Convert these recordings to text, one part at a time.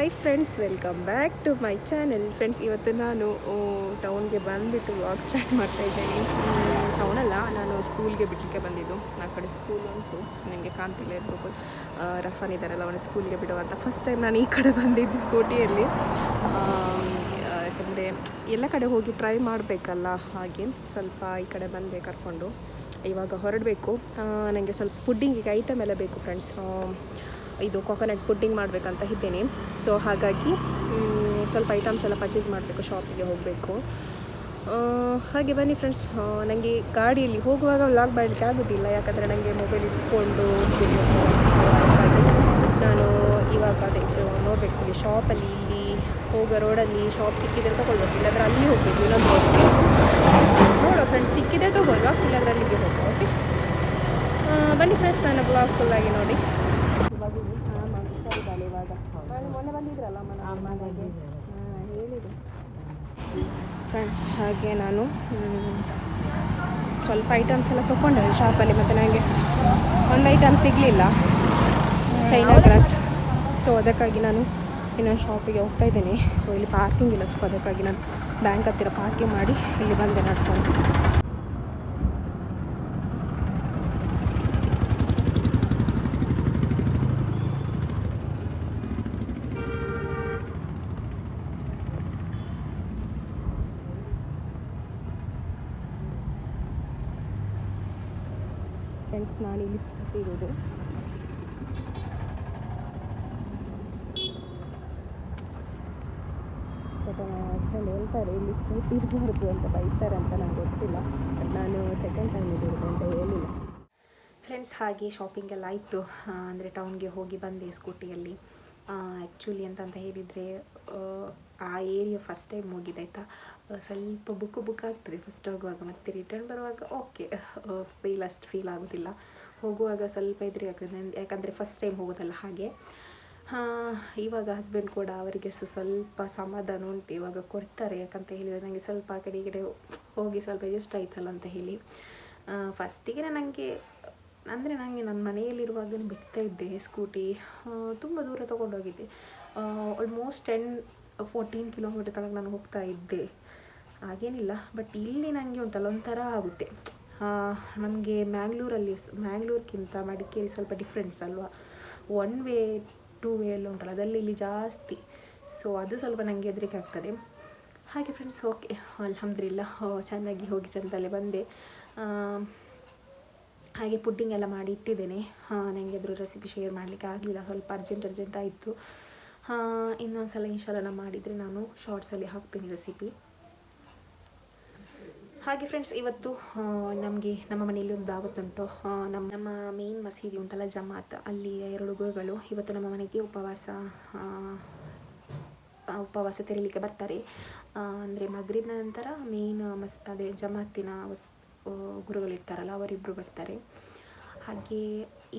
Hi friends welcome back to my channel friends ಇವತ್ತು ನಾನು ಟೌನ್ಗೆ ಬಂದುಬಿಟ್ಟು ವಾಕ್ ಸ್ಟಾರ್ಟ್ ಮಾಡ್ತಾ ಇದ್ದೇನೆ. ಟೌನಲ್ಲ ನಾನು ಸ್ಕೂಲ್ಗೆ ಬಿಡಲಿಕ್ಕೆ ಬಂದಿದ್ದು. ಆ ಕಡೆ ಸ್ಕೂಲ್ ಉಂಟು ನನಗೆ ಕಾಣ್ತಿಲ್ಲ ಇರಬೇಕು. ರಫನ್ ಇದ್ದಾರಲ್ಲ ಅವನ ಸ್ಕೂಲ್ಗೆ ಬಿಡುವಂತ ಫಸ್ಟ್ ಟೈಮ್ ನಾನು ಈ ಕಡೆ ಬಂದಿದ್ದು ಸ್ಕೂಟಿಯಲ್ಲಿ ಯಾಕಂದರೆ ಎಲ್ಲ ಕಡೆ ಹೋಗಿ ಟ್ರೈ ಮಾಡಬೇಕಲ್ಲ, ಹಾಗೆ ಸ್ವಲ್ಪ ಈ ಕಡೆ ಬಂದೆ ಕರ್ಕೊಂಡು. ಇವಾಗ ಹೊರಡಬೇಕು. ನನಗೆ ಸ್ವಲ್ಪ ಪುಡ್ಡಿಂಗಿಗೆ ಐಟಮ್ ಎಲ್ಲ ಬೇಕು ಫ್ರೆಂಡ್ಸ್ ಇದು ಕೊಕೊನಟ್ ಪುಡ್ಡಿಂಗ್ ಮಾಡಬೇಕಂತ ಇದ್ದೇನೆ. ಸೊ ಹಾಗಾಗಿ ಸ್ವಲ್ಪ ಐಟಮ್ಸ್ ಎಲ್ಲ ಪರ್ಚೇಸ್ ಮಾಡಬೇಕು ಶಾಪಿಗೆ ಹೋಗಬೇಕು. ಹಾಗೆ ಬನ್ನಿ ಫ್ರೆಂಡ್ಸ್ ನನಗೆ ಗಾಡಿಯಲ್ಲಿ ಹೋಗುವಾಗ ವ್ಲಾಗ್ ಮಾಡಲಿಕ್ಕೆ ಆಗೋದಿಲ್ಲ. ಯಾಕಂದರೆ ನನಗೆ ಮೊಬೈಲ್ ಇಟ್ಕೊಂಡು ಹಾಗಾಗಿ ನಾನು ಇವಾಗ ಅದೇ ನೋಡಬೇಕು. ಶಾಪಲ್ಲಿ ಇಲ್ಲಿ ಹೋಗೋ ರೋಡಲ್ಲಿ ಶಾಪ್ ಸಿಕ್ಕಿದ್ರೆ ತೊಗೊಳ್ಬೇಕು. ಇಲ್ಲಾಂದ್ರೆ ಅಲ್ಲಿ ಹೋಗಬೇಕು, ಇನ್ನೊಂದು ನೋಡೋ ಫ್ರೆಂಡ್ಸ್ ಸಿಕ್ಕಿದ್ರೆ ತೊಗೊಳ್ವಾ ಇಲ್ಲಾಂದ್ರೆ ಅಲ್ಲಿಗೆ ಹೋಗುವ ಓಕೆ ಬನ್ನಿ ಫ್ರೆಂಡ್ಸ್ ನನ್ನ ಬ್ಲಾಗ್ ಫುಲ್ಲಾಗಿ ನೋಡಿ. ಇವಾಗ. ನಾನು ಮೊನ್ನೆ ಬಂದಿದ್ರಲ್ಲ ಮನೆಗೆ? ಹೇಳಿದೆ ಫ್ರೆಂಡ್ಸ್ ಹಾಗೆ ನಾನು ಸ್ವಲ್ಪ ಐಟಮ್ಸ್ ಎಲ್ಲ ತೊಗೊಂಡೆ ಶಾಪಲ್ಲಿ ಮತ್ತು ನನಗೆ ಒಂದು ಐಟಮ್ ಸಿಗಲಿಲ್ಲ. ಚೈನಾ ಗ್ಲಾಸ್ ಸೊ ಅದಕ್ಕಾಗಿ ನಾನು ಇನ್ನೊಂದು ಶಾಪಿಗೆ ಹೋಗ್ತಾ ಇದ್ದೀನಿ. ಸೊ ಇಲ್ಲಿ ಪಾರ್ಕಿಂಗ್ ಇಲ್ಲ. ಸೊ ಅದಕ್ಕಾಗಿ ನಾನು ಬ್ಯಾಂಕ್ ಹತ್ತಿರ ಪಾರ್ಕಿಂಗ್ ಮಾಡಿ ಇಲ್ಲಿ ಬಂದೆ ನಡ್ಕೊಂಡು. ಫ್ರೆಂಡ್ಸ್ ನಾನು ಇಲ್ಲಿ ಸಿಕ್ಕಿರೋದು ಬಟ್ ಹಸ್ಬೆಂಡ್ ಹೇಳ್ತಾರೆ ಇಲ್ಲಿ ಸ್ಕೂಟಿ ಇರಬಾರ್ದು ಅಂತ ಬೈತಾರೆ ಅಂತ ನಂಗೆ ಗೊತ್ತಿಲ್ಲ ಬಟ್ ನಾನು ಸೆಕೆಂಡ್ ಟೈಮ್ ಇರೋದು ಅಂತ ಹೇಳಿಲ್ಲ ಫ್ರೆಂಡ್ಸ್ ಹಾಗೆ ಶಾಪಿಂಗ್ ಎಲ್ಲ ಆಯಿತು ಅಂದರೆ ಟೌನ್ಗೆ ಹೋಗಿ ಬಂದೆ ಸ್ಕೂಟಿಯಲ್ಲಿ ಆ್ಯಕ್ಚುಲಿ ಅಂತಂತ ಹೇಳಿದರೆ ಆ ಏರಿಯಾ ಫಸ್ಟ್ ಟೈಮ್ ಹೋಗಿದ್ದಾಯ್ತಾ ಸ್ವಲ್ಪ ಬುಕ್ಕು ಬುಕ್ ಆಗ್ತದೆ. ಫಸ್ಟ್ ಹೋಗುವಾಗ ಮತ್ತೆ ರಿಟರ್ನ್ ಬರುವಾಗ ಓಕೆ ಫೀಲ್ ಅಷ್ಟು ಫೀಲ್ ಆಗೋದಿಲ್ಲ. ಹೋಗುವಾಗ ಸ್ವಲ್ಪ ಎದುರಿ ಆಗ್ತದೆ ಯಾಕಂದರೆ ಫಸ್ಟ್ ಟೈಮ್ ಹೋಗೋದಲ್ಲ ಹಾಗೆ. ಇವಾಗ ಹಸ್ಬೆಂಡ್ ಕೂಡ ಅವರಿಗೆ ಸಹ ಸ್ವಲ್ಪ ಸಮಾಧಾನ ಉಂಟು ಇವಾಗ ಕೊಡ್ತಾರೆ. ಯಾಕಂತ ಹೇಳಿದರೆ ನನಗೆ ಸ್ವಲ್ಪ ಆ ಕಡೆ ಈ ಕಡೆ ಹೋಗಿ ಸ್ವಲ್ಪ ಎಜೆಸ್ಟ್ ಆಯ್ತಲ್ಲ ಅಂತ ಹೇಳಿ. ಫಸ್ಟಿಗೆ ನನಗೆ ಅಂದರೆ ನನಗೆ ನನ್ನ ಮನೆಯಲ್ಲಿರುವಾಗಲೇ ಬಿಡ್ತಾ ಇದ್ದೆ ಸ್ಕೂಟಿ ತುಂಬ ದೂರ ತೊಗೊಂಡೋಗಿದ್ದೆ. ಆಲ್ಮೋಸ್ಟ್ ಟೆನ್ ಫೋರ್ಟೀನ್ ಕಿಲೋಮೀಟರ್ ತನಕ ನಾನು ಹೋಗ್ತಾ ಇದ್ದೆ. ಹಾಗೇನಿಲ್ಲ ಬಟ್ ಇಲ್ಲಿ ನನಗೆ ಒಂಥರ ಆಗುತ್ತೆ. ನಮಗೆ ಮ್ಯಾಂಗ್ಳೂರಲ್ಲಿ, ಮ್ಯಾಂಗ್ಳೂರ್ಗಿಂತ ಮಡಿಕೇರಿ ಸ್ವಲ್ಪ ಡಿಫ್ರೆನ್ಸ್ ಅಲ್ವಾ? ಒನ್ ವೇ ಟೂ ವೇ ಎಲ್ಲ ಉಂಟಲ್ಲ, ಅದರಲ್ಲಿ ಇಲ್ಲಿ ಜಾಸ್ತಿ. ಸೊ ಅದು ಸ್ವಲ್ಪ ನನಗೆ ಹೆದರಿಕೆ ಆಗ್ತದೆ. ಹಾಗೆ ಫ್ರೆಂಡ್ಸ್ ಓಕೆ ಅಲ್ಹಮ್ದಿಲ್ಲ ಚೆನ್ನಾಗಿ ಹೋಗಿ ಚಂದಲ್ಲೇ ಬಂದೆ. ಹಾಗೆ ಪುಡ್ಡಿಂಗ್ ಎಲ್ಲ ಮಾಡಿ ಇಟ್ಟಿದ್ದೇನೆ. ನನಗೆ ಅದ್ರ ರೆಸಿಪಿ ಶೇರ್ ಮಾಡಲಿಕ್ಕೆ ಆಗಲಿಲ್ಲ, ಸ್ವಲ್ಪ ಅರ್ಜೆಂಟ್ ಅರ್ಜೆಂಟ್ ಆಯಿತು. ಇನ್ನೊಂದು ಸಲ ಇನ್ಶಾಲ್ಲ ಮಾಡಿದರೆ ನಾನು ಶಾರ್ಟ್ಸಲ್ಲಿ ಹಾಕ್ತೀನಿ ರೆಸಿಪಿ ಹಾಗೆ ಫ್ರೆಂಡ್ಸ್ ಇವತ್ತು ನಮಗೆ ನಮ್ಮ ಮನೆಯಲ್ಲಿ ಒಂದು ದಾವತ್ತುಂಟು ನಮ್ಮ ನಮ್ಮ ಮೇನ್ ಮಸೀದಿ ಉಂಟಲ್ಲ, ಜಮಾತ್. ಅಲ್ಲಿ ಎರಡು ಗುರುಗಳು ಇವತ್ತು ನಮ್ಮ ಮನೆಗೆ ಉಪವಾಸ ಉಪವಾಸ ತೆರೀಲಿಕ್ಕೆ ಬರ್ತಾರೆ. ಅಂದರೆ ಮಗ್ರಿನ ನಂತರ ಮೇನ್ ಮಸ್, ಅದೇ ಜಮಾತಿನ ಗುರುಗಳಿರ್ತಾರಲ್ಲ ಅವರಿಬ್ಬರು ಬರ್ತಾರೆ. ಹಾಗೆ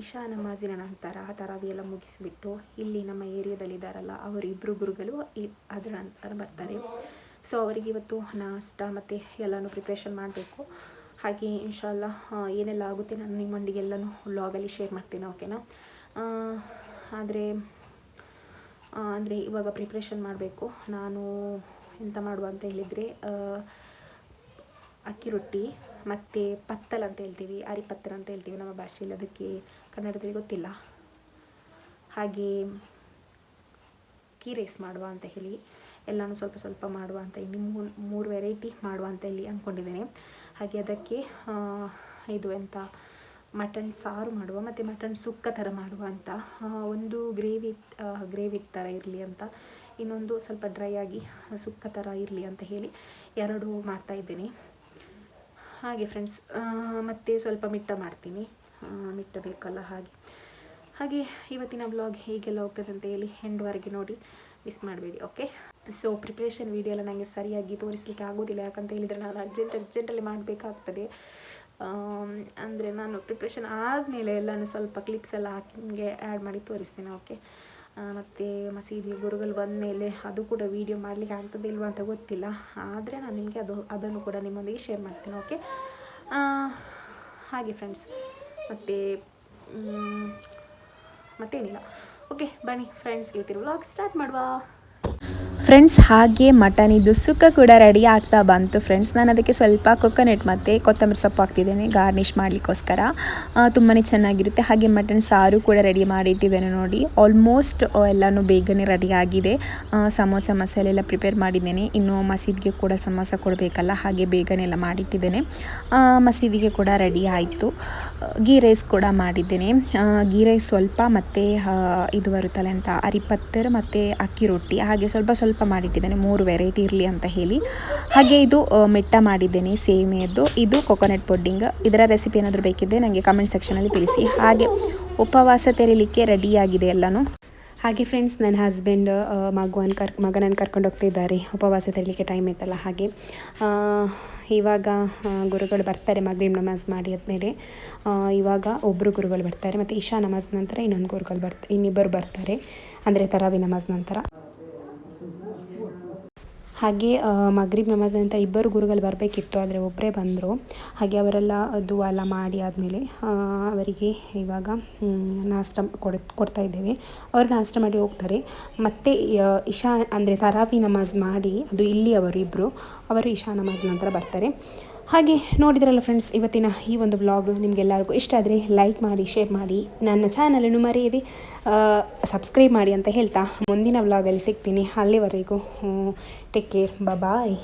ಇಶಾ ನಮಾಜಿನ ನಂತರ ತರಾವಿ ಎಲ್ಲ ಮುಗಿಸಿಬಿಟ್ಟು ಇಲ್ಲಿ ನಮ್ಮ ಏರಿಯಾದಲ್ಲಿ ಇದ್ದಾರಲ್ಲ ಅವರಿಬ್ಬರು ಗುರುಗಳು ಅದರ ನಂತರ ಬರ್ತಾರೆ. ಸೊ ಅವರಿಗೆ ಇವತ್ತು ನಾಷ್ಟ ಮತ್ತು ಎಲ್ಲನೂ ಪ್ರಿಪ್ರೇಷನ್ ಮಾಡಬೇಕು. ಹಾಗೆ ಇನ್ಶಾಲ್ಲ ಏನೆಲ್ಲ ಆಗುತ್ತೆ ನಾನು ನಿಮ್ಮೊಂದಿಗೆ ಎಲ್ಲನೂ ವ್ಲಾಗಲ್ಲಿ ಶೇರ್ ಮಾಡ್ತೀನಿ ಓಕೆನಾ ಆದರೆ ಅಂದರೆ ಇವಾಗ ಪ್ರಿಪ್ರೇಷನ್ ಮಾಡಬೇಕು. ನಾನು ಎಂತ ಮಾಡುವ ಅಂತ ಹೇಳಿದರೆ ಅಕ್ಕಿ ರೊಟ್ಟಿ ಮತ್ತು ಪತ್ತಲ್ ಅಂತ ಹೇಳ್ತೀವಿ, ಅರಿಪತ್ತಲ್ ಅಂತ ಹೇಳ್ತೀವಿ ನಮ್ಮ ಭಾಷೆಯಲ್ಲಿ. ಅದಕ್ಕೆ ಕನ್ನಡದಲ್ಲಿ ಗೊತ್ತಿಲ್ಲ. ಹಾಗೆ ಕೀ ರೈಸ್ ಮಾಡುವ ಅಂತ ಹೇಳಿ, ಎಲ್ಲನೂ ಸ್ವಲ್ಪ ಸ್ವಲ್ಪ ಮಾಡುವ ಅಂತ ಇಲ್ಲಿ ಮೂರು ಮೂರು ವೆರೈಟಿ ಮಾಡುವ ಅಂತ ಇಲ್ಲಿ ಅಂದ್ಕೊಂಡಿದ್ದೇನೆ ಹಾಗೆ ಅದಕ್ಕೆ ಇದು ಎಂತ, ಮಟನ್ ಸಾರು ಮಾಡುವ ಮತ್ತು ಮಟನ್ ಸುಕ್ಕ ಥರ ಮಾಡುವ ಅಂತ ಒಂದು ಗ್ರೇವಿ ಗ್ರೇವಿ ಥರ ಇರಲಿ ಅಂತ, ಇನ್ನೊಂದು ಸ್ವಲ್ಪ ಡ್ರೈ ಆಗಿ ಸುಕ್ಕ ಥರ ಇರಲಿ ಅಂತ ಹೇಳಿ ಎರಡು ಮಾಡ್ತಾ ಇದ್ದೇನೆ. ಹಾಗೆ ಫ್ರೆಂಡ್ಸ್ ಮತ್ತೆ ಸ್ವಲ್ಪ ಮಿಟ್ಟ ಮಾಡ್ತೀನಿ. ಮಿಟ್ಟ ಬೇಕಲ್ಲ ಹಾಗೆ. ಹಾಗೆ ಇವತ್ತಿನ ಬ್ಲಾಗ್ ಹೇಗೆಲ್ಲ ಹೋಗ್ತದೆ ಅಂತ ಹೇಳಿ ಹೆಂಡ್ವರೆಗೆ ನೋಡಿ ಮಿಸ್ ಮಾಡಬೇಡಿ ಓಕೆ ಸೊ ಪ್ರಿಪ್ರೇಷನ್ ವೀಡಿಯೋ ಎಲ್ಲ ನನಗೆ ಸರಿಯಾಗಿ ತೋರಿಸಲಿಕ್ಕೆ ಆಗೋದಿಲ್ಲ. ಯಾಕಂತ ಹೇಳಿದರೆ ನಾನು ಅರ್ಜೆಂಟ್ ಅರ್ಜೆಂಟಲ್ಲಿ ಮಾಡಬೇಕಾಗ್ತದೆ. ಅಂದರೆ ನಾನು ಪ್ರಿಪ್ರೇಷನ್ ಆದಮೇಲೆ ಎಲ್ಲನೂ ಸ್ವಲ್ಪ ಕ್ಲಿಪ್ಸ್ ಎಲ್ಲ ಹಾಕಿ ನಿಮಗೆ ಆ್ಯಡ್ ಮಾಡಿ ತೋರಿಸ್ತೀನಿ ಓಕೆ ಮತ್ತು ಮಸೀದಿ ಗುರುಗಳು ಬಂದ ಮೇಲೆ ಅದು ಕೂಡ ವೀಡಿಯೋ ಮಾಡಲಿಕ್ಕೆ ಆಗ್ತದೆ ಇಲ್ವಾ ಅಂತ ಗೊತ್ತಿಲ್ಲ. ಆದರೆ ನಾನು ನಿಮಗೆ ಅದು, ಅದನ್ನು ಕೂಡ ನಿಮ್ಮೊಂದಿಗೆ ಶೇರ್ ಮಾಡ್ತೀನಿ ಓಕೆ ಹಾಗೆ ಫ್ರೆಂಡ್ಸ್ ಮತ್ತು ಮತ್ತೇನಿಲ್ಲ. ಓಕೆ ಬನ್ನಿ ಫ್ರೆಂಡ್ಸ್ ಇವತ್ತಿನ ವ್ಲಾಗ್ ಸ್ಟಾರ್ಟ್ ಮಾಡುವ. ಫ್ರೆಂಡ್ಸ್, ಹಾಗೆ ಮಟನ್. ಇದು ಸುಕ್ಕ ಕೂಡ ರೆಡಿ ಆಗ್ತಾ ಬಂತು ಫ್ರೆಂಡ್ಸ್. ನಾನು ಅದಕ್ಕೆ ಸ್ವಲ್ಪ ಕೊಕೊನೆಟ್ ಮತ್ತು ಕೊತ್ತಂಬರಿ ಸೊಪ್ಪು ಹಾಕ್ತಿದ್ದೇನೆ ಗಾರ್ನಿಷ್ ಮಾಡಲಿಕ್ಕೋಸ್ಕರ. ತುಂಬಾ ಚೆನ್ನಾಗಿರುತ್ತೆ. ಹಾಗೆ ಮಟನ್ ಸಾರು ಕೂಡ ರೆಡಿ ಮಾಡಿಟ್ಟಿದ್ದೇನೆ ನೋಡಿ. ಆಲ್ಮೋಸ್ಟ್ ಎಲ್ಲನೂ ಬೇಗನೆ ರೆಡಿ ಆಗಿದೆ. ಸಮೋಸ, ಮಸಾಲೆ ಎಲ್ಲ ಪ್ರಿಪೇರ್ ಮಾಡಿದ್ದೇನೆ. ಇನ್ನು ಮಸೀದಿಗೆ ಕೂಡ ಸಮೋಸ ಕೊಡಬೇಕಲ್ಲ, ಹಾಗೆ ಬೇಗನೆ ಎಲ್ಲ ಮಾಡಿಟ್ಟಿದ್ದೇನೆ. ಮಸೀದಿಗೆ ಕೂಡ ರೆಡಿ ಆಯಿತು. ಗೀ ರೈಸ್ ಕೂಡ ಮಾಡಿದ್ದೇನೆ. ಗೀ ರೈಸ್ ಸ್ವಲ್ಪ ಮತ್ತು ಇದು ಬರುತ್ತಲ್ಲ ಅಂತ, ಅರಿಪತ್ತರ್ ಮತ್ತು ಅಕ್ಕಿ ರೊಟ್ಟಿ. ಹಾಗೆ ಸ್ವಲ್ಪ ಸ್ವಲ್ಪ ಮಾಡಿಟ್ಟಿದ್ದೇನೆ, ಮೂರು ವೆರೈಟಿ ಇರಲಿ ಅಂತ ಹೇಳಿ. ಹಾಗೆ ಇದು ಮೆಟ್ಟ ಮಾಡಿದ್ದೇನೆ, ಸೇಮಿಯದ್ದು. ಇದು ಕೊಕೊನಟ್ ಪುಡ್ಡಿಂಗ್ ಇದರ ರೆಸಿಪಿ ಏನಾದರೂ ಬೇಕಿದ್ದೆ ನನಗೆ ಕಮೆಂಟ್ ಸೆಕ್ಷನಲ್ಲಿ ತಿಳಿಸಿ. ಹಾಗೆ ಉಪವಾಸ ತೆರೀಲಿಕ್ಕೆ ರೆಡಿಯಾಗಿದೆ ಎಲ್ಲನೂ. ಹಾಗೆ ಫ್ರೆಂಡ್ಸ್ ನನ್ನ ಹಸ್ಬೆಂಡ್ ಮಗುವನ್ನು ಕರ್ ಮಗನನ್ನು ಕರ್ಕೊಂಡು ಹೋಗ್ತಿದ್ದಾರೆ. ಉಪವಾಸ ತೆರಲಿಕ್ಕೆ ಟೈಮ್ ಐತಲ್ಲ ಹಾಗೆ. ಇವಾಗ ಗುರುಗಳು ಬರ್ತಾರೆ ಮಗ್ರಿ ನಮಾಜ್ ಮಾಡಿ ಆದಮೇಲೆ. ಇವಾಗ ಒಬ್ಬರು ಗುರುಗಳು ಬರ್ತಾರೆ. ಮತ್ತು ಇಶಾ ನಮಾಜ್ ನಂತರ ಇನ್ನೊಂದು ಗುರುಗಳು ಬರ್ತ, ಇನ್ನಿಬ್ಬರು ಬರ್ತಾರೆ. ಅಂದರೆ ತರಾವಿ ನಮಾಜ್ ನಂತರ. ಹಾಗೆ ಮಗ್ರಿಬ್ ನಮಾಜ್ ಅಂತ ಇಬ್ಬರು ಗುರುಗಳು ಬರಬೇಕಿತ್ತು, ಆದರೆ ಒಬ್ಬರೇ ಬಂದರು. ಹಾಗೆ ಅವರೆಲ್ಲ ಅದು ಎಲ್ಲ ಮಾಡಿ ಆದಮೇಲೆ ಅವರಿಗೆ ಇವಾಗ ನಾಷ್ಟ ಕೊಡ್, ಕೊಡ್ತಾ ಇದ್ದೇವೆ. ಅವರು ನಾಷ್ಟ ಮಾಡಿ ಹೋಗ್ತಾರೆ. ಮತ್ತು ಇಶಾ ಅಂದರೆ ತರಾವಿ ನಮಾಜ್ ಮಾಡಿ, ಅದು ಇಲ್ಲಿ ಅವರು ಇಬ್ಬರು ಅವರು ಇಶಾ ನಮಾಜ್ ನಂತರ ಬರ್ತಾರೆ. ಹಾಗೆ ನೋಡಿದ್ರಲ್ಲ ಫ್ರೆಂಡ್ಸ್ ಇವತ್ತಿನ ಈ ಒಂದು ಬ್ಲಾಗ್ ನಿಮಗೆಲ್ಲರಿಗೂ ಇಷ್ಟ ಆದರೆ ಲೈಕ್ ಮಾಡಿ ಶೇರ್ ಮಾಡಿ, ನನ್ನ ಚಾನಲನ್ನು ಮರೆಯದೆ ಸಬ್ಸ್ಕ್ರೈಬ್ ಮಾಡಿ ಅಂತ ಹೇಳ್ತಾ ಮುಂದಿನ ವ್ಲಾಗಲ್ಲಿ ಸಿಗ್ತೀನಿ. ಅಲ್ಲಿವರೆಗೂ ಟೇಕ್ ಕೇರ್ ಬಾಯ್